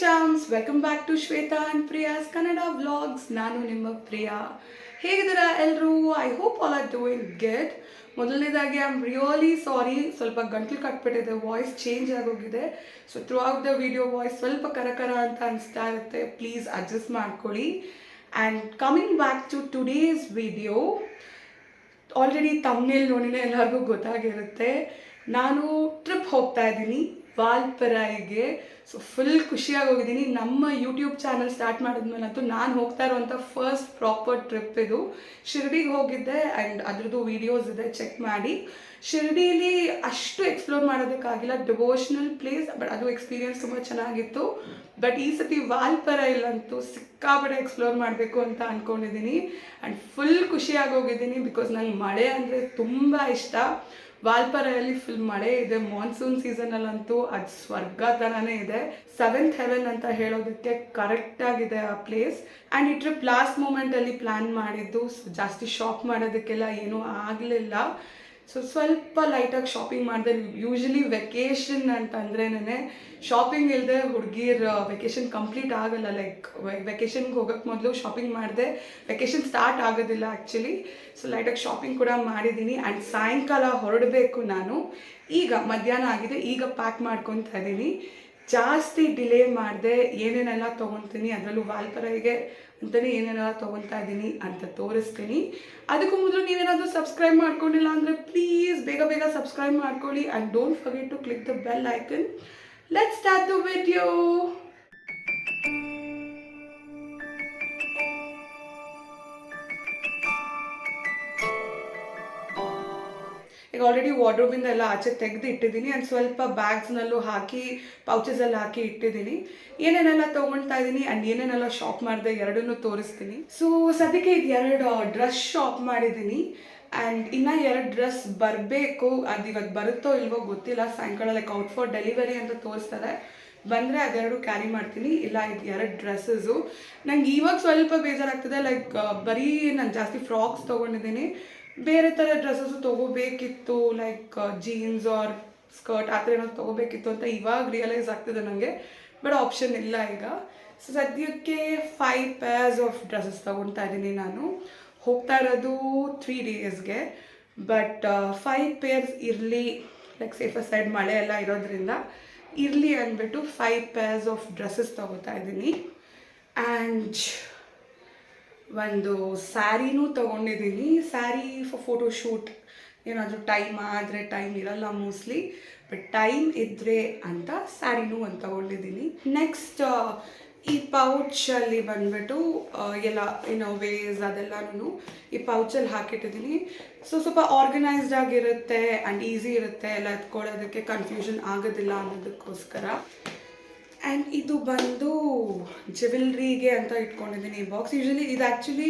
Champs welcome back to Shweta and Priya's Kannada vlogs ನಾನು ನಿಮ್ಮ ಪ್ರಿಯಾ. ಹೇಗಿದ್ದೀರಾ ಎಲ್ಲರೂ I hope all are doing great ಮೊದಲನೇದಾಗಿ ಐ ಆಮ್ ರಿಯಲಿ ಸಾರಿ ಸ್ವಲ್ಪ ಗಂಟ್ಲು ಕಟ್ಬಿಟ್ಟಿದೆ ವಾಯ್ಸ್ ಚೇಂಜ್ ಆಗೋಗಿದೆ. So throughout the video voice ಸ್ವಲ್ಪ ಕರಕರ ಅಂತ ಅನಿಸ್ತಾ ಇರುತ್ತೆ. ಪ್ಲೀಸ್ ಅಡ್ಜಸ್ಟ್ ಮಾಡ್ಕೊಳ್ಳಿ. And coming back to today's video already ತಮ್ಮನೇಲಿ ನೋಡಿನೇ ಎಲ್ಲರಿಗೂ ಗೊತ್ತಾಗಿರುತ್ತೆ. ನಾನು ಟ್ರಿಪ್ ಹೋಗ್ತಾ ಇದ್ದೀನಿ. ವಾಲ್ಪರಾಯಿಗೆ ಸೊ ಫುಲ್ ಖುಷಿಯಾಗಿ ಹೋಗಿದ್ದೀನಿ. ನಮ್ಮ ಯೂಟ್ಯೂಬ್ ಚಾನಲ್ ಸ್ಟಾರ್ಟ್ ಮಾಡಿದ್ಮೇಲಂತೂ ನಾನು ಹೋಗ್ತಾ ಇರುವಂಥ ಫಸ್ಟ್ ಪ್ರಾಪರ್ ಟ್ರಿಪ್ ಇದು. ಶಿರ್ಡಿಗೆ ಹೋಗಿದ್ದೆ ಆ್ಯಂಡ್ ಅದ್ರದ್ದು ವೀಡಿಯೋಸ್ ಇದೆ ಚೆಕ್ ಮಾಡಿ. ಶಿರ್ಡಿಲಿ ಅಷ್ಟು ಎಕ್ಸ್ಪ್ಲೋರ್ ಮಾಡೋದಕ್ಕಾಗಿಲ್ಲ. ಡಿವೋಷನಲ್ ಪ್ಲೇಸ್ ಬಟ್ ಅದು ಎಕ್ಸ್ಪೀರಿಯನ್ಸ್ ತುಂಬ ಚೆನ್ನಾಗಿತ್ತು. ಬಟ್ ಈ ಸತಿ ಇಲ್ಲಂತೂ ಸಿಕ್ಕಾಪಟ್ಟೆ ಎಕ್ಸ್ಪ್ಲೋರ್ ಮಾಡಬೇಕು ಅಂತ ಅಂದ್ಕೊಂಡಿದ್ದೀನಿ ಆ್ಯಂಡ್ ಫುಲ್ ಖುಷಿಯಾಗಿ ಹೋಗಿದ್ದೀನಿ ಬಿಕಾಸ್ ನಂಗೆ ಮಳೆ ಅಂದರೆ ತುಂಬ ಇಷ್ಟ. ವಾಲ್ಪರೆಯಲ್ಲಿ ಫುಲ್ ಮಳೆ ಇದೆ. ಮಾನ್ಸೂನ್ ಸೀಸನಲ್ಲಂತೂ ಅದು ಸ್ವರ್ಗ ಥರನೇ ಇದೆ. ಸೆವೆಂತ್ ಹೆವೆನ್ ಅಂತ ಹೇಳೋದಕ್ಕೆ ಕರೆಕ್ಟ್ ಆಗಿದೆ ಆ ಪ್ಲೇಸ್ ಆ್ಯಂಡ್ ಈ ಟ್ರಿಪ್ ಲಾಸ್ಟ್ ಮೂಮೆಂಟಲ್ಲಿ ಪ್ಲಾನ್ ಮಾಡಿದ್ದು, ಜಾಸ್ತಿ ಶಾಪ್ ಮಾಡೋದಕ್ಕೆಲ್ಲ ಏನೂ ಆಗಲಿಲ್ಲ. ಸೊ ಸ್ವಲ್ಪ ಲೈಟಾಗಿ ಶಾಪಿಂಗ್ ಮಾಡಿದೆ. ಯೂಶಲಿ ವೆಕೇಷನ್ ಅಂತಂದ್ರೇನೆ ಶಾಪಿಂಗ್ ಇಲ್ಲದೆ ಹುಡುಗಿರ್ ವೆಕೇಶನ್ ಕಂಪ್ಲೀಟ್ ಆಗಲ್ಲ. ಲೈಕ್ ವೆಕೇಶನ್ಗೆ ಹೋಗೋಕ್ಕೆ ಮೊದಲು ಶಾಪಿಂಗ್ ಮಾಡಿದೆ. ವೆಕೇಶನ್ ಸ್ಟಾರ್ಟ್ ಆಗೋದಿಲ್ಲ ಆ್ಯಕ್ಚುಲಿ ಸೊ ಲೈಟಾಗಿ ಶಾಪಿಂಗ್ ಕೂಡ ಮಾಡಿದ್ದೀನಿ ಆ್ಯಂಡ್ ಸಾಯಂಕಾಲ ಹೊರಡಬೇಕು ನಾನು. ಈಗ ಮಧ್ಯಾಹ್ನ ಆಗಿದೆ. ಈಗ ಪ್ಯಾಕ್ ಮಾಡ್ಕೊತಾ ಇದ್ದೀನಿ ಜಾಸ್ತಿ ಡಿಲೇ ಮಾಡಿದೆ. ಏನೇನೆಲ್ಲ ತೊಗೊತೀನಿ, ಅದರಲ್ಲೂ ವಾಲ್ಪರೈಗೆ ಅಂತಲೇ ಏನೇನೆಲ್ಲ ತೊಗೊಳ್ತಾ ಇದ್ದೀನಿ ಅಂತ ತೋರಿಸ್ತೀನಿ. ಅದಕ್ಕೂ ಮೊದಲು ನೀವೇನಾದರೂ ಸಬ್ಸ್ಕ್ರೈಬ್ ಮಾಡ್ಕೊಂಡಿಲ್ಲ ಅಂದರೆ ಪ್ಲೀಸ್ ಬೇಗ ಬೇಗ ಸಬ್ಸ್ಕ್ರೈಬ್ ಮಾಡ್ಕೊಳ್ಳಿ. And don't forget to click the bell icon let start the video ಈಗ ಆಲ್ರೆಡಿ ವಾರ್ಡ್ರೋಬಿಂದ ಎಲ್ಲ ಆಚೆ ತೆಗೆದು ಇಟ್ಟಿದ್ದೀನಿ ಆ್ಯಂಡ್ ಸ್ವಲ್ಪ ಬ್ಯಾಗ್ಸ್ನಲ್ಲೂ ಹಾಕಿ ಪೌಚಸಲ್ಲಿ ಹಾಕಿ ಇಟ್ಟಿದ್ದೀನಿ. ಏನೇನೆಲ್ಲ ತೊಗೊಳ್ತಾ ಇದ್ದೀನಿ ಆ್ಯಂಡ್ ಏನೇನೆಲ್ಲ ಶಾಪ್ ಮಾಡಿದೆ ಎರಡನ್ನೂ ತೋರಿಸ್ತೀನಿ. ಸೊ ಸದ್ಯಕ್ಕೆ ಇದು ಎರಡು ಡ್ರೆಸ್ ಶಾಪ್ ಮಾಡಿದ್ದೀನಿ. ಆ್ಯಂಡ್ ಇನ್ನೂ ಎರಡು ಡ್ರೆಸ್ ಬರಬೇಕು. ಅದು ಇವತ್ತು ಬರುತ್ತೋ ಇಲ್ವೋ ಗೊತ್ತಿಲ್ಲ. ಸಾಯಂಕಾಲ ಲೈಕ್ ಔಟ್ ಫಾರ್ ಡೆಲಿವರಿ ಅಂತ ತೋರಿಸ್ತಾರೆ. ಬಂದರೆ ಅದೆರಡು ಕ್ಯಾರಿ ಮಾಡ್ತೀನಿ. ಇಲ್ಲ, ಇದು ಎರಡು ಡ್ರೆಸ್ಸಸ್ಸು ನಂಗೆ ಇವಾಗ ಸ್ವಲ್ಪ ಬೇಜಾರಾಗ್ತದೆ. ಲೈಕ್ ಬರೀ ನಾನು ಜಾಸ್ತಿ ಫ್ರಾಕ್ಸ್ ತೊಗೊಂಡಿದ್ದೀನಿ. ಬೇರೆ ಥರ ಡ್ರೆಸ್ಸಸ್ಸು ತೊಗೋಬೇಕಿತ್ತು ಲೈಕ್ ಜೀನ್ಸ್ ಆರ್ ಸ್ಕರ್ಟ್ ಆ ಥರ ಏನಾದ್ರು ತೊಗೋಬೇಕಿತ್ತು ಅಂತ ಇವಾಗ ರಿಯಲೈಸ್ ಆಗ್ತಿದೆ ನನಗೆ ಬಟ್ ಆಪ್ಷನ್ ಇಲ್ಲ ಈಗ. ಸೊ ಸದ್ಯಕ್ಕೆ ಫೈವ್ ಪೇರ್ಸ್ ಆಫ್ ಡ್ರೆಸ್ಸಸ್ ತೊಗೊತಾ ಇದ್ದೀನಿ ನಾನು. ಹೋಗ್ತಾ ಇರೋದು ತ್ರೀ ಡೇಸ್ಗೆ ಬಟ್ ಫೈವ್ ಪೇರ್ಸ್ ಇರಲಿ ಲೈಕ್ ಸೇಫ್ ಸೈಡ್ ಮಳೆ ಎಲ್ಲ ಇರೋದ್ರಿಂದ ಇರಲಿ ಅಂದ್ಬಿಟ್ಟು ಫೈವ್ ಪೇರ್ಸ್ ಆಫ್ ಡ್ರೆಸ್ಸಸ್ ತೊಗೋತಾ ಇದ್ದೀನಿ. ಆ್ಯಂಡ್ ಒಂದು ಸ್ಯಾರಿನೂ ತೊಗೊಂಡಿದ್ದೀನಿ. ಸ್ಯಾರಿ ಫಾರ್ ಫೋಟೋ ಶೂಟ್ ಏನಾದರೂ ಟೈಮ್ ಆದರೆ ಟೈಮ್ ಇರಲ್ಲ ಮೋಸ್ಟ್ಲಿ ಬಟ್ ಟೈಮ್ ಇದ್ದರೆ ಅಂತ ಸ್ಯಾರಿನೂ ಒಂದು ತೊಗೊಂಡಿದ್ದೀನಿ. ನೆಕ್ಸ್ಟ್ ಈ ಪೌಚಲ್ಲಿ ಬಂದ್ಬಿಟ್ಟು ಎಲ್ಲ ಏನೋ ವೇಸ್ ಅದೆಲ್ಲನೂ ಈ ಪೌಚಲ್ಲಿ ಹಾಕಿಟ್ಟಿದ್ದೀನಿ. ಸೊ ಸ್ವಲ್ಪ ಆರ್ಗನೈಸ್ಡ್ ಆಗಿರುತ್ತೆ ಆ್ಯಂಡ್ ಈಸಿ ಇರುತ್ತೆ ಎಲ್ಲ ಎತ್ಕೊಳ್ಳೋದಕ್ಕೆ ಕನ್ಫ್ಯೂಷನ್ ಆಗೋದಿಲ್ಲ ಅನ್ನೋದಕ್ಕೋಸ್ಕರ. ಆ್ಯಂಡ್ ಇದು ಬಂದು ಜ್ಯುವೆಲ್ರಿಗೆ ಅಂತ ಇಟ್ಕೊಂಡಿದ್ದೀನಿ ಈ ಬಾಕ್ಸ್ ಯೂಶಲಿ ಇದು ಆ್ಯಕ್ಚುಲಿ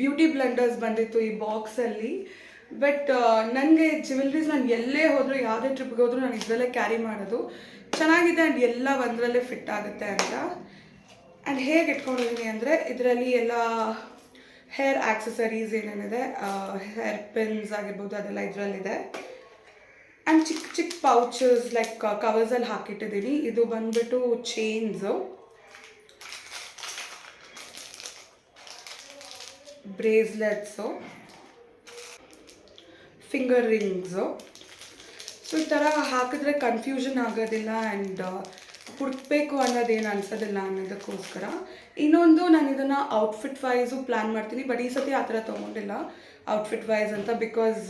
ಬ್ಯೂಟಿ ಬ್ಲೆಂಡರ್ಸ್ ಬಂದಿತ್ತು ಈ ಬಾಕ್ಸಲ್ಲಿ ಬಟ್ ನನಗೆ ಜ್ಯುವೆಲ್ರೀಸ್ ನಾನು ಎಲ್ಲೇ ಹೋದರೂ, ಯಾವುದೇ ಟ್ರಿಪ್ಗೆ ಹೋದರೂ ನಾನು ಇದರಲ್ಲೇ ಕ್ಯಾರಿ ಮಾಡೋದು. ಚೆನ್ನಾಗಿದೆ ಆ್ಯಂಡ್ ಎಲ್ಲ ಒಂದರಲ್ಲೇ ಫಿಟ್ ಆಗುತ್ತೆ ಅಂತ. ಆ್ಯಂಡ್ ಹೇಗೆ ಇಟ್ಕೊಂಡಿದ್ದೀನಿ ಅಂದರೆ, ಇದರಲ್ಲಿ ಎಲ್ಲ ಹೇರ್ ಆಕ್ಸಸರೀಸ್ ಏನೇನಿದೆ ಹೇರ್ ಪಿನ್ಸ್ ಆಗಿರ್ಬೋದು, ಅದೆಲ್ಲ ಇದರಲ್ಲಿದೆ. ಆ್ಯಂಡ್ ಚಿಕ್ಕ ಚಿಕ್ಕ ಪೌಚಸ್ ಲೈಕ್ ಕವರ್ಸಲ್ಲಿ ಹಾಕಿಟ್ಟಿದ್ದೀನಿ. ಇದು ಬಂದುಬಿಟ್ಟು chains bracelets, finger rings. So ಈ ಥರ ಹಾಕಿದ್ರೆ ಕನ್ಫ್ಯೂಷನ್ ಆಗೋದಿಲ್ಲ ಆ್ಯಂಡ್ ಹುಡುಕ್ಬೇಕು ಅನ್ನೋದೇನು ಅನ್ಸೋದಿಲ್ಲ ಅನ್ನೋದಕ್ಕೋಸ್ಕರ. ಇನ್ನೊಂದು ನಾನು ಇದನ್ನು ಔಟ್ಫಿಟ್ ವೈಸು ಪ್ಲ್ಯಾನ್ ಮಾಡ್ತೀನಿ ಬಟ್ ಈ ಸತಿ ಆ ಥರ ತೊಗೊಂಡಿಲ್ಲ ಔಟ್ಫಿಟ್ ವೈಸ್ ಅಂತ ಬಿಕಾಸ್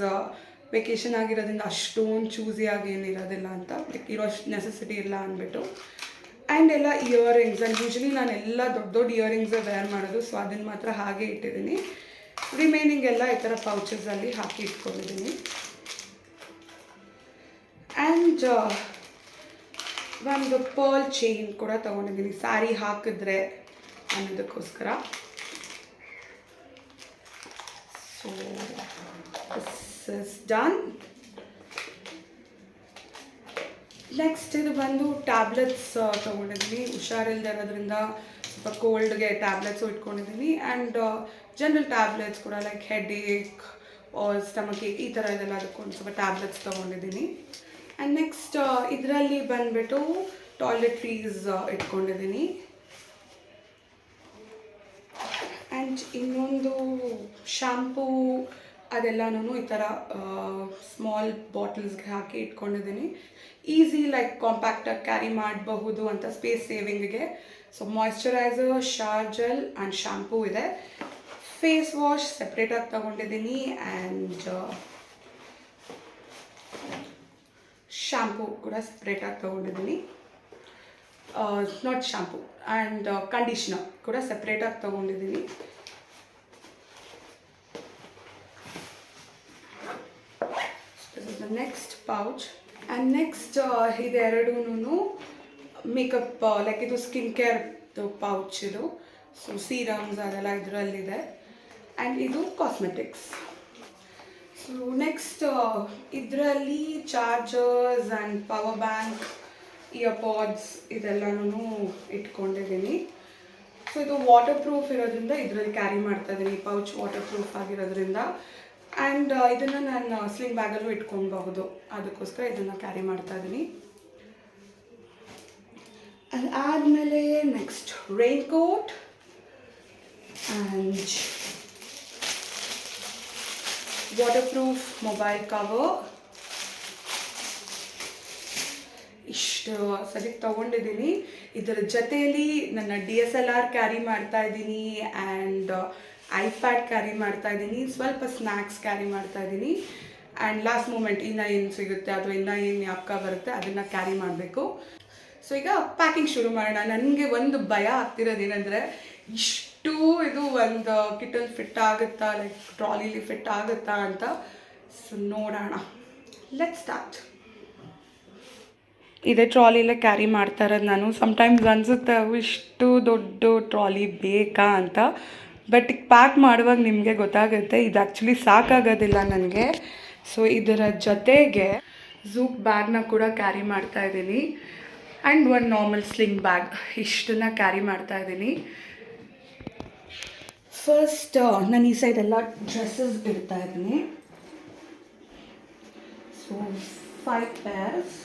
ವೆಕೇಷನ್ ಆಗಿರೋದ್ರಿಂದ ಅಷ್ಟೊಂದು ಚೂಸಿಯಾಗಿ ಏನಿರೋದಿಲ್ಲ ಅಂತ ಇರೋ ನೆಸೆಸಿಟಿ ಇಲ್ಲ ಅಂದ್ಬಿಟ್ಟು. ಆ್ಯಂಡ್ ಎಲ್ಲ ಇಯರಿಂಗ್ಸ್ ಆ್ಯಂಡ್ ಯೂಶ್ವಲಿ ನಾನು ಎಲ್ಲ ದೊಡ್ಡ ದೊಡ್ಡ ಇಯರಿಂಗ್ಸೇ ವೇರ್ ಮಾಡೋದು ಸೊ ಅದನ್ನು ಮಾತ್ರ ಹಾಗೆ ಇಟ್ಟಿದ್ದೀನಿ. ರಿಮೈನಿಂಗ್ ಎಲ್ಲ ಈ ಥರ ಪೌಚಸಲ್ಲಿ ಹಾಕಿ ಇಟ್ಕೊಂಡಿದ್ದೀನಿ. ಆ್ಯಂಡ್ ಒಂದು ಪರ್ಲ್ ಚೈನ್ ಕೂಡ ತೊಗೊಂಡಿದ್ದೀನಿ. ಸ್ಯಾರಿ ಹಾಕಿದ್ರೆ ಅನ್ನೋದಕ್ಕೋಸ್ಕರ. ಸೊ ದಿಸ್ ಡನ್ ನೆಕ್ಸ್ಟ್ ಇದು ಬಂದು ಟ್ಯಾಬ್ಲೆಟ್ಸ್ ತೊಗೊಂಡಿದ್ದೀನಿ. ಹುಷಾರಿಲ್ದೆ ಇರೋದ್ರಿಂದ ಸ್ವಲ್ಪ ಕೋಲ್ಡ್ಗೆ ಟ್ಯಾಬ್ಲೆಟ್ಸು ಇಟ್ಕೊಂಡಿದ್ದೀನಿ. ಆ್ಯಂಡ್ ಜನರಲ್ ಟ್ಯಾಬ್ಲೆಟ್ಸ್ ಕೂಡ like headache stomach ache ಈ ಥರ ಇದೆಲ್ಲ ಅದಕ್ಕೊಂದು ಸ್ವಲ್ಪ ಟ್ಯಾಬ್ಲೆಟ್ಸ್ ತೊಗೊಂಡಿದ್ದೀನಿ. ಆ್ಯಂಡ್ ನೆಕ್ಸ್ಟ್ ಇದರಲ್ಲಿ ಬಂದುಬಿಟ್ಟು ಟಾಯ್ಲೆಟ್ರೀಸ್ ಇಟ್ಕೊಂಡಿದ್ದೀನಿ. ಆ್ಯಂಡ್ ಇನ್ನೊಂದು ಶಾಂಪೂ ಅದೆಲ್ಲನೂ ಈ ಥರ ಸ್ಮಾಲ್ ಬಾಟಲ್ಸ್ಗೆ ಹಾಕಿ ಇಟ್ಕೊಂಡಿದ್ದೀನಿ. ಈಸಿ ಲೈಕ್ ಕಾಂಪ್ಯಾಕ್ಟಾಗಿ ಕ್ಯಾರಿ ಮಾಡಬಹುದು ಅಂತ ಸ್ಪೇಸ್ ಸೇವಿಂಗ್ಗೆ ಸೊ ಮಾಯಿಶ್ಚರೈಸರ್ ಶಾರ್ ಜೆಲ್ ಆ್ಯಂಡ್ ಶ್ಯಾಂಪೂ ಇದೆ. ಫೇಸ್ ವಾಶ್ ಸಪ್ರೇಟಾಗಿ ತೊಗೊಂಡಿದ್ದೀನಿ ಆ್ಯಂಡ್ ಶ್ಯಾಂಪೂ ಕೂಡ ಸಪ್ರೇಟಾಗಿ ತೊಗೊಂಡಿದ್ದೀನಿ. ನಾಟ್ ಶ್ಯಾಂಪೂ ಆ್ಯಂಡ್ ಕಂಡೀಷ್ನರ್ ಕೂಡ ಸಪ್ರೇಟಾಗಿ ತೊಗೊಂಡಿದ್ದೀನಿ. ನೆಕ್ಸ್ಟ್ ಪೌಚ್ ಆ್ಯಂಡ್ ನೆಕ್ಸ್ಟ್ ಇದೆರಡೂ ಮೇಕಪ್ ಲೈಕ್ ಇದು ಸ್ಕಿನ್ ಕೇರ್ ಪೌಚ್ ಇದು. ಸೊ ಸೀರಮ್ಸ್ ಅದೆಲ್ಲ ಇದರಲ್ಲಿದೆ. ಆ್ಯಂಡ್ ಇದು ಕಾಸ್ಮೆಟಿಕ್ಸ್ ಸೊ ನೆಕ್ಸ್ಟ್ ಇದರಲ್ಲಿ chargers and power bank earpods ಇದೆಲ್ಲನೂ ಇಟ್ಕೊಂಡಿದ್ದೀನಿ. ಸೊ ಇದು ವಾಟರ್ ಪ್ರೂಫ್ ಇರೋದ್ರಿಂದ ಇದರಲ್ಲಿ ಕ್ಯಾರಿ ಮಾಡ್ತಾ ಇದ್ದೀನಿ ಪೌಚ್ ವಾಟರ್ ಪ್ರೂಫ್ ಆಗಿರೋದ್ರಿಂದ. ಆ್ಯಂಡ್ ಇದನ್ನು ನಾನು ಸ್ಲಿಂಗ್ ಬ್ಯಾಗಲ್ಲೂ ಇಟ್ಕೊಬಹುದು ಅದಕ್ಕೋಸ್ಕರ ಇದನ್ನು ಕ್ಯಾರಿ ಮಾಡ್ತಾ ಇದ್ದೀನಿ ಆದಮೇಲೆ next raincoat and waterproof mobile cover ಇಷ್ಟು ಸರಿ ತೊಗೊಂಡಿದ್ದೀನಿ. ಇದರ ಜೊತೆಯಲ್ಲಿ ನನ್ನ D S L R carry ಮಾಡ್ತಾ ಇದ್ದೀನಿ ಆ್ಯಂಡ್ ಐಪ್ಯಾಡ್ ಕ್ಯಾರಿ ಮಾಡ್ತಾ ಇದ್ದೀನಿ, ಸ್ವಲ್ಪ ಸ್ನ್ಯಾಕ್ಸ್ ಕ್ಯಾರಿ ಮಾಡ್ತಾ ಇದ್ದೀನಿ. ಆ್ಯಂಡ್ ಲಾಸ್ಟ್ ಮೂಮೆಂಟ್ ಇನ್ನೂ ಏನು ಸಿಗುತ್ತೆ ಅಥವಾ ಇನ್ನೂ ಏನು ಯಾಪ್ಕ ಬರುತ್ತೆ, ಅದನ್ನು ಕ್ಯಾರಿ ಮಾಡಬೇಕು. ಸೊ ಈಗ ಪ್ಯಾಕಿಂಗ್ ಶುರು ಮಾಡೋಣ. ನನಗೆ ಒಂದು ಭಯ ಆಗ್ತಿರೋದೇನೆಂದರೆ, ಇಷ್ಟು ಇದು ಒಂದು ಕಿಟಲ್ ಫಿಟ್ ಆಗುತ್ತಾ ಲೈಕ್ ಟ್ರಾಲಿಲಿ ಫಿಟ್ ಆಗುತ್ತಾ ಅಂತ ಸೊ ನೋಡೋಣ. ಲೆಟ್ ಸ್ಟಾರ್ಟ್ ಇದೇ ಟ್ರಾಲಿಲೇ ಕ್ಯಾರಿ ಮಾಡ್ತಾ ಇರೋದು ನಾನು. ಸಮ್ಟೈಮ್ಸ್ ಅನಿಸುತ್ತೆ ಇಷ್ಟು ದೊಡ್ಡ ಟ್ರಾಲಿ ಬೇಕಾ? ಅಂತ. ಬಟ್ ಪ್ಯಾಕ್ ಮಾಡುವಾಗ ನಿಮಗೆ ಗೊತ್ತಾಗುತ್ತೆ, ಇದು ಆ್ಯಕ್ಚುಲಿ ಸಾಕಾಗೋದಿಲ್ಲ ನನಗೆ. ಸೊ ಇದರ ಜೊತೆಗೆ ಝೂಕ್ ಬ್ಯಾಗ್ನ ಕೂಡ ಕ್ಯಾರಿ ಮಾಡ್ತಾ ಇದ್ದೀನಿ. And one normal sling bag ಇಷ್ಟನ್ನ carry ಮಾಡ್ತಾ ಇದ್ದೀನಿ. ಫಸ್ಟ್ ನಾನು ಈ ಸೈಡ್ ಎಲ್ಲ ಡ್ರೆಸ್ಸಸ್ ಇಡ್ತಾ ಇದ್ದೀನಿ. ಸೊ ಫೈವ್ ಪೇರ್ಸ್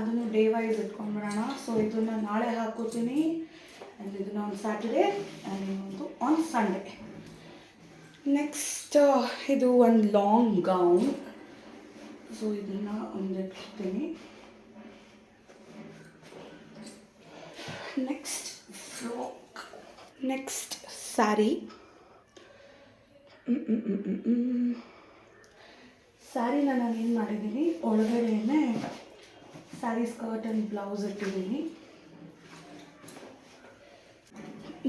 ಅದನ್ನು ಡೇ ವೈಸ್ ಇಟ್ಕೊಂಡ್ಬಿಡೋಣ. ಸೊ ಇದನ್ನು ನಾಳೆ ಹಾಕೋತೀನಿ. ಆ್ಯಂಡ್ ಇದನ್ನು ಒಂದು ಸ್ಯಾಟರ್ಡೇ ಆ್ಯಂಡ್ ಇನ್ನೊಂದು ಆನ್ ಸಂಡೇ ನೆಕ್ಸ್ಟ್ ಇದು ಒಂದು ಲಾಂಗ್ ಗೌನ್ ಸೊ ಇದನ್ನು ಒಂದು ಇಟ್ಕೊತೀನಿ ನೆಕ್ಸ್ಟ್ ಫ್ರಾಕ್ ನೆಕ್ಸ್ಟ್ ಸ್ಯಾರಿ ಸ್ಯಾರಿನ ನಾನು ಏನು ಮಾಡಿದ್ದೀನಿ? ಒಳಗಡೆನೆ ಸ್ಯಾರಿ ಸ್ಕರ್ಟ್ ಆ್ಯಂಡ್ ಬ್ಲೌಸ್ ಇಟ್ಟಿದ್ದೀನಿ.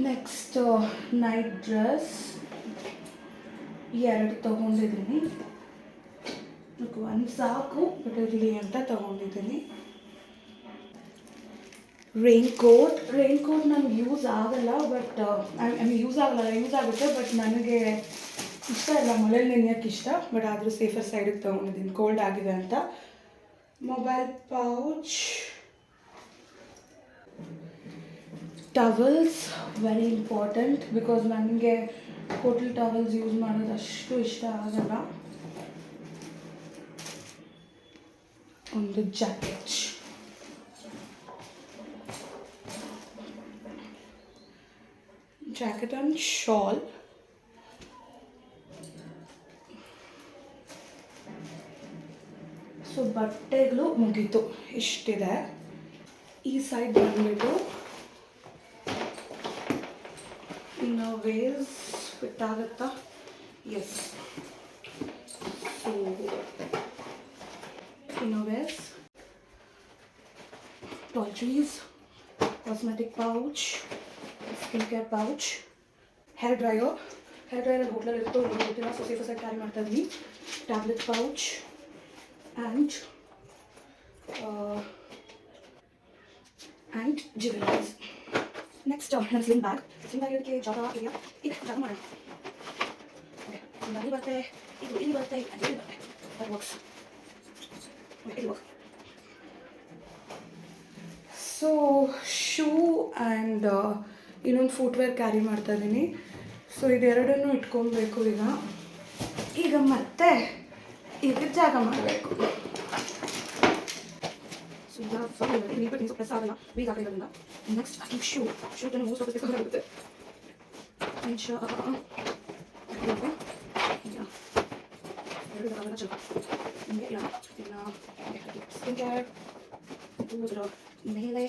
ನೆಕ್ಸ್ಟ್ ನೈಟ್ ಡ್ರೆಸ್ ಎರಡು ತೊಗೊಂಡಿದ್ದೀನಿ. ಒಂದು ಸಾಕು ಬಟ್ ಇರಲಿ ಅಂತ ತೊಗೊಂಡಿದ್ದೀನಿ. ರೈನ್ ಕೋಟ್ ರೈನ್ ಕೋಟ್ ನನಗೆ ಯೂಸ್ ಆಗಲ್ಲ ಬಟ್ ಐ ಯೂಸ್ ಆಗಲ್ಲ ಯೂಸ್ ಆಗುತ್ತೆ ಬಟ್ ನನಗೆ ಇಷ್ಟ ಇಲ್ಲ ಮಳೆಯಲ್ಲಿ ನೆನೆಯೋಕ್ಕೆ ಇಷ್ಟ ಬಟ್ ಆದರೂ ಸೇಫರ್ ಸೈಡಿಗೆ ತೊಗೊಂಡಿದ್ದೀನಿ. ಕೋಲ್ಡ್ ಆಗಿದೆ ಅಂತ. Mobile pouch towels very important because ನನಗೆ ಹೋಟೆಲ್ ಟವಲ್ಸ್ ಯೂಸ್ ಮಾಡೋದು ಅಷ್ಟು ಇಷ್ಟ ಆಗಲ್ಲ ಒಂದು jacket jacket and shawl so ಬಟ್ಟೆಗಳು ಮುಗೀತು. ಇಷ್ಟಿದೆ. ಈ ಸೈಡ್ ಬಂದ್ಬಿಟ್ಟು ಇನ್ನು ವೇಸ್ ಫಿಟ್ ಆಗುತ್ತಾ? Yes so ಇನ್ನೋವೇಸ್ toiletries cosmetic pouch skin care pouch hair dryer hair dryer ಹೋಟ್ಲಲ್ಲಿ ಇತ್ತು. ಏನು ಗೊತ್ತಿಲ್ಲ ಸೊ ಸೇಫ್ ಸೈಡ್ ಕ್ಯಾರಿ ಮಾಡ್ತಾ ಇದ್ದೀನಿ tablet pouch and and jewelleries next ನನ್ನ ಸ್ಲಿಂಗ್ ಬ್ಯಾಗ್ ಸ್ಲಿಂಗ್ ಬ್ಯಾಗ್ ಇದಕ್ಕೆ ಜಾಗ ಇದೆಯಾ ಇದೆ ಜಾಗ ಇದು ಇಲ್ಲಿ ಬರುತ್ತೆ ಅದು ಇಲ್ಲಿ ಬರುತ್ತೆ. ಅದು ವರ್ಕ್ಸ್ ಇಲ್ಲಿ ವರ್ಕ್ ಸೊ ಶೂ ಆ್ಯಂಡ್ ಇನ್ನೊಂದು ಫುಟ್ವೇರ್ ಕ್ಯಾರಿ ಮಾಡ್ತಾ ಇದ್ದೀನಿ. ಸೊ ಇದೆರಡನ್ನೂ ಇಟ್ಕೊಬೇಕು ಈಗ. ಈಗ ಮತ್ತೆ ಇದಕ್ಕೆ ಜಾಗ ಮಾಡಬೇಕು ಈಗ ಸ್ವಲ್ಪ ನೀರು ಬಿಟ್ಟು ಪ್ರೆಸ್ ಆಗಲ್ಲ ವೀಕ್ ಆಗಿರೋದ್ರಿಂದ ನೆಕ್ಸ್ಟ್ ಅದು ಶೂ ಶೂಟನ್ನು ಮೋಸ್ಟ್ ಆಫ್ ಬೇಕಾಗುತ್ತೆ ಅಂಚ ಎರಡು ಆಗಲ್ಲ ಸ್ವಲ್ಪ ನಿಮಗೆ ಇಲ್ಲ ಇನ್ನು ಸ್ಕಿನ್ ಕೇರ್ ಇದರ ಮೇಲೆ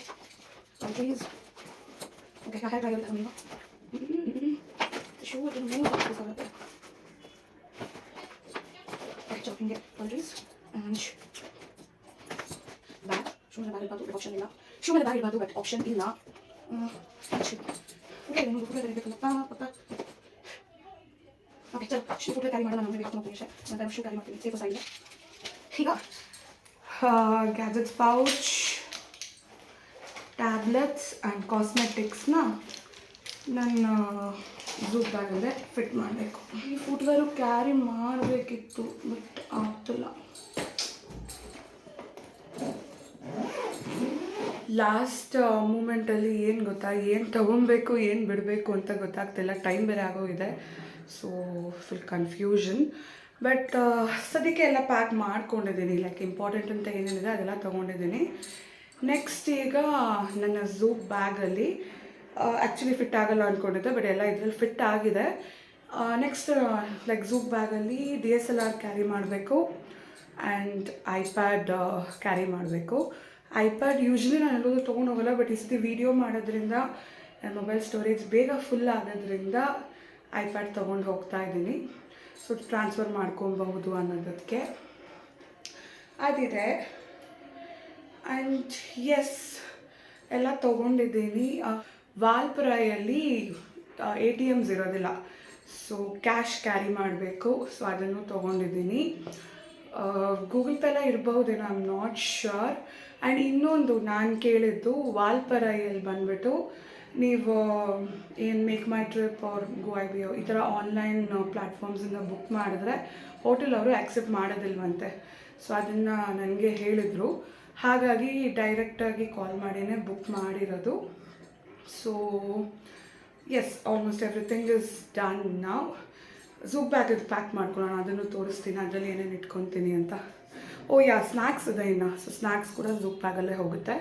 ಕಂಟ್ರೀಸ್ ಓಕೆ ಹೇಗೆ ಆಗಿರುತ್ತೆ ನೀವು ಶೂ ಇದನ್ನು ಮೋಸ್ಟ್ ಹಿಂಗೆ ಕಂಟ್ರೀಸ್ ಆ್ಯಂಡ್ ಬ್ಯಾಗ್ ಶೂ. ಮೇಲೆ ಬ್ಯಾಗ್ ಇರಬಾರ್ದು ಆಪ್ಷನ್ ಇಲ್ಲ. ಶೂ. ಮೇಲೆ ಬ್ಯಾಗ್ ಇರಬಾರ್ದು ಬಟ್ ಆಪ್ಷನ್ ಓಕೆ ಪಪ್ಪ ಶೂ ಫುಡ್ ಕ್ಯಾರಿ ಮಾಡೋಣ ನಮಗೆ ಬೇಕು ನಿಮಿಷ. ನಂತರ ಶೂ ಕ್ಯಾರಿ ಮಾಡ್ತೀನಿ. ಸೇಫ್ ಆಗಿದೆ ಈಗ. ಗ್ಯಾಜೆಟ್ಸ್ ಪೌಚ್ ಟ್ಯಾಬ್ಲೆಟ್ಸ್ ಆ್ಯಂಡ್ ಕಾಸ್ಮೆಟಿಕ್ಸ್ನ ನನ್ನ ಬ್ಯಾಗಲ್ಲೇ ಫಿಟ್ ಮಾಡಬೇಕು. ಈ ಫುಟ್ವೇರು ಕ್ಯಾರಿ ಮಾಡಬೇಕಿತ್ತು ಬಟ್ ಆಗ್ತಿಲ್ಲ. ಲಾಸ್ಟ್ ಮೂಮೆಂಟಲ್ಲಿ ಏನು ಗೊತ್ತಾ? ಏನು ತೊಗೊಬೇಕು, ಏನು ಬಿಡಬೇಕು ಅಂತ ಗೊತ್ತಾಗ್ತಿಲ್ಲ. ಟೈಮ್ ಬೇರೆ ಆಗೋಗಿದೆ. ಸೊ ಫುಲ್ ಕನ್ಫ್ಯೂಷನ್ ಬಟ್ ಸದ್ಯಕ್ಕೆ ಎಲ್ಲ ಪ್ಯಾಕ್ ಮಾಡ್ಕೊಂಡಿದ್ದೀನಿ. ಲೈಕ್ ಇಂಪಾರ್ಟೆಂಟ್ ಅಂತ ಏನೇನಿದೆ ಅದೆಲ್ಲ ತೊಗೊಂಡಿದ್ದೀನಿ. ನೆಕ್ಸ್ಟ್ ಈಗ ನನ್ನ ಝೂಪ್ ಬ್ಯಾಗಲ್ಲಿ ಆ್ಯಕ್ಚುಲಿ ಫಿಟ್ ಆಗಲ್ಲ ಅಂದ್ಕೊಂಡಿದ್ದೆ ಬಟ್ ಎಲ್ಲ ಇದರಲ್ಲಿ ಫಿಟ್ ಆಗಿದೆ. ನೆಕ್ಸ್ಟ್ ಲೈಕ್ ಝೂಪ್ ಬ್ಯಾಗಲ್ಲಿ D S L R carry ಮಾಡಬೇಕು ಆ್ಯಂಡ್ ಐಪ್ಯಾಡ್ ಕ್ಯಾರಿ ಮಾಡಬೇಕು. ಐಪ್ಯಾಡ್ ಯೂಶ್ವಲಿ ನಾನು ಎಲ್ಲೋದು ತೊಗೊಂಡು ಹೋಗಲ್ಲ ಬಟ್ ಈ ಸತಿ ವೀಡಿಯೋ ಮಾಡೋದ್ರಿಂದ ನನ್ನ ಮೊಬೈಲ್ ಸ್ಟೋರೇಜ್ ಬೇಗ ಫುಲ್ ಆಗೋದ್ರಿಂದ ಐಪ್ಯಾಡ್ ತೊಗೊಂಡು ಹೋಗ್ತಾ ಇದ್ದೀನಿ. ಸೊ ಟ್ರಾನ್ಸ್ಫರ್ ಮಾಡ್ಕೊಬಹುದು ಅನ್ನೋದಕ್ಕೆ. ಅದಿದೆ. ಆ್ಯಂಡ್ ಎಸ್ ಎಲ್ಲ ತೊಗೊಂಡಿದ್ದೀನಿ. ವಾಲ್ಪುರಾಯಲ್ಲಿ ಎ ಟಿ ಎಮ್ಸ್ ಇರೋದಿಲ್ಲ. ಸೊ ಕ್ಯಾಶ್ ಕ್ಯಾರಿ ಮಾಡಬೇಕು. ಸೊ ಅದನ್ನು ತೊಗೊಂಡಿದ್ದೀನಿ. ಗೂಗಲ್ ಪೇಲ ಇರಬಹುದೇನೋ I am not sure and ಇನ್ನೊಂದು ನಾನು ಕೇಳಿದ್ದು ವಾಲ್ಪರಾಯಲ್ಲಿ ಬಂದುಬಿಟ್ಟು ನೀವು, ಏನು ಮೇಕ್ ಮೈ ಟ್ರಿಪ್ ಅವ್ರ ಗೋ ಐ ಬಿ ಈ ಥರ ಆನ್ಲೈನ್ ಪ್ಲ್ಯಾಟ್ಫಾರ್ಮ್ಸಿಂದ ಬುಕ್ ಮಾಡಿದ್ರೆ ಹೋಟೆಲ್ ಅವರು ಆ್ಯಕ್ಸೆಪ್ಟ್ ಮಾಡೋದಿಲ್ವಂತೆ. ಸೊ ಅದನ್ನು ನನಗೆ ಹೇಳಿದರು. ಹಾಗಾಗಿ ಡೈರೆಕ್ಟಾಗಿ ಕಾಲ್ ಮಾಡಿನೇ ಬುಕ್ ಮಾಡಿರೋದು. So yes almost everything is done ನಾವು ಝೂಪ್ ಬ್ಯಾಗ್ ಪ್ಯಾಕ್ ಮಾಡ್ಕೊಳ್ಳೋಣ, ಅದನ್ನು ತೋರಿಸ್ತೀನಿ, ಅದರಲ್ಲಿ ಏನೇನು ಇಟ್ಕೊತೀನಿ ಅಂತ. ಓ, ಯಾ ಸ್ನ್ಯಾಕ್ಸ್ ಇದೆ ಇನ್ನು. ಸೊ ಸ್ನ್ಯಾಕ್ಸ್ ಕೂಡ ಝೂಪ್ ಬ್ಯಾಗಲ್ಲೇ ಹೋಗುತ್ತೆ.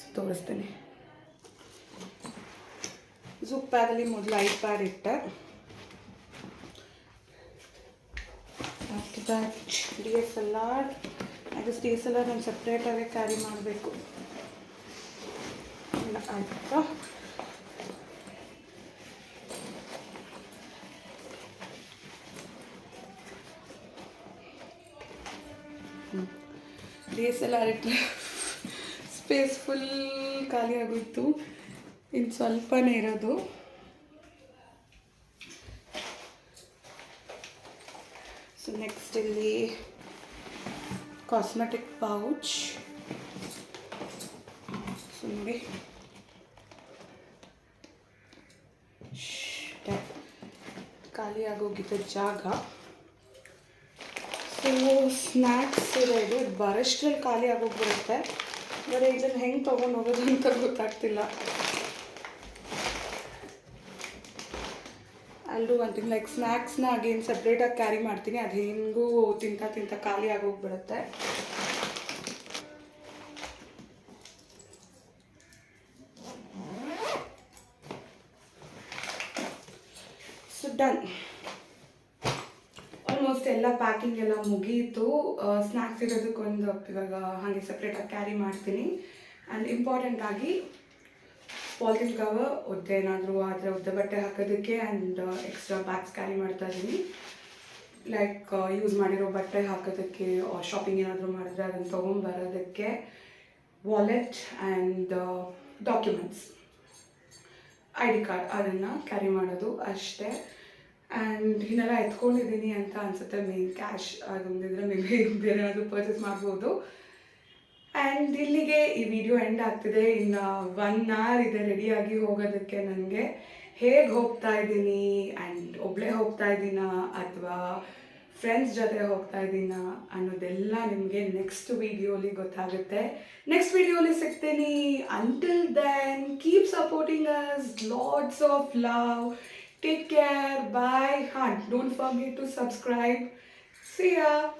ಸೊ ತೋರಿಸ್ತೀನಿ. ಝೂಪ್ ಬ್ಯಾಗಲ್ಲಿ ಮೊದಲು ಐಪ್ಯಾಡ್ ಇಟ್ಟೆ. After that D S L R ಅದು ಡಿ ಎಸ್ ಎಲ್ ಆರ್ ನಾನು ಸಪ್ರೇಟಾಗಿ ಕ್ಯಾರಿ ಮಾಡಬೇಕು. ಇಲ್ಲ ಆಯ್ತಾ ಡಿ ಎಸ್ ಎಲ್ ಆರ್ ಇಟ್ಟರೆ ಸ್ಪೇಸ್ ಫುಲ್ ಖಾಲಿ ಆಗೋಯ್ತು ಇನ್ನು ಸ್ವಲ್ಪನೇ ಇರೋದು ಸೊ ನೆಕ್ಸ್ಟ್ ಇಲ್ಲಿ ಕಾಸ್ಮೆಟಿಕ್ ಪೌಚ್ ಸೊ ನೋಡಿ ಖಾಲಿ ಆಗೋಗಿದ್ದ ಜಾಗ. ಸೊ ಸ್ನ್ಯಾಕ್ಸ್ ಇದೆ ಇದು. ಬರೋಷ್ಟ್ರಲ್ಲಿ ಖಾಲಿ ಆಗೋಗ್ಬಿಡುತ್ತೆ. ಬರೀ ಇದನ್ನು ಹೆಂಗೆ ತೊಗೊಂಡು ಹೋಗೋದು ಅಂತ ಗೊತ್ತಾಗ್ತಿಲ್ಲ. ಅಲ್ಲೂ ಒಂದು ಲೈಕ್ ಸ್ನ್ಯಾಕ್ಸ್ನ ಅಗೇನು ಸಪ್ರೇಟಾಗಿ ಕ್ಯಾರಿ ಮಾಡ್ತೀನಿ. ಅದು ಹೆಂಗೂ ತಿಂತ ತಿಂತ ಖಾಲಿ ಆಗೋಗ್ಬಿಡುತ್ತೆ. ಪ್ಯಾಕಿಂಗ್ ಎಲ್ಲ ಮುಗೀತು. ಸ್ನ್ಯಾಕ್ಸ್ ಇರೋದಕ್ಕೊಂದು ಇವಾಗ ಹಾಗೆ ಸಪ್ರೇಟಾಗಿ ಕ್ಯಾರಿ ಮಾಡ್ತೀನಿ. ಆ್ಯಂಡ್ ಇಂಪಾರ್ಟೆಂಟ್ ಆಗಿ ಪಾಲಿಥಿನ್ ಕವರ್ ಒದ್ದೆ ಏನಾದರೂ ಆದರೆ ಒದ್ದೆ ಬಟ್ಟೆ ಹಾಕೋದಕ್ಕೆ ಆ್ಯಂಡ್ ಎಕ್ಸ್ಟ್ರಾ ಬ್ಯಾಗ್ಸ್ ಕ್ಯಾರಿ ಮಾಡ್ತಾ ಇದ್ದೀನಿ. ಲೈಕ್ ಯೂಸ್ ಮಾಡಿರೋ ಬಟ್ಟೆ ಹಾಕೋದಕ್ಕೆ ಶಾಪಿಂಗ್ ಏನಾದರೂ ಮಾಡಿದ್ರೆ ಅದನ್ನು ತೊಗೊಂಬರೋದಕ್ಕೆ wallet and documents I D card ಅದನ್ನು ಕ್ಯಾರಿ ಮಾಡೋದು ಅಷ್ಟೇ. ಆ್ಯಂಡ್ ಇನ್ನೆಲ್ಲ ಎತ್ಕೊಂಡಿದ್ದೀನಿ ಅಂತ ಅನ್ಸುತ್ತೆ ಮೇನ್ ಕ್ಯಾಶ್ ಅದೊಂದಿದ್ರೆ ಮೇ ಬಿ ಬೇರೆ ಏನಾದರೂ ಪರ್ಚೇಸ್ ಮಾಡ್ಬೋದು. ಆ್ಯಂಡ್ ಇಲ್ಲಿಗೆ ಈ ವಿಡಿಯೋ ಎಂಡ್ ಆಗ್ತಿದೆ. ಇನ್ನು ಒನ್ ಅವರ್ ಇದೆ ರೆಡಿಯಾಗಿ ಹೋಗೋದಕ್ಕೆ ನನಗೆ. ಹೇಗೆ ಹೋಗ್ತಾ ಇದ್ದೀನಿ ಆ್ಯಂಡ್ ಒಬ್ಬಳೇ ಹೋಗ್ತಾ ಇದ್ದೀನಾ ಅಥವಾ ಫ್ರೆಂಡ್ಸ್ ಜೊತೆ ಹೋಗ್ತಾ ಇದ್ದೀನಾ ಅನ್ನೋದೆಲ್ಲ ನಿಮಗೆ ನೆಕ್ಸ್ಟ್ ವಿಡಿಯೋಲಿ ಗೊತ್ತಾಗುತ್ತೆ. ನೆಕ್ಸ್ಟ್ ವಿಡಿಯೋಲಿ ಸಿಗ್ತೀನಿ. Until then keep supporting us lots of love Take care. Bye. Hunt. Don't forget to subscribe. See ya.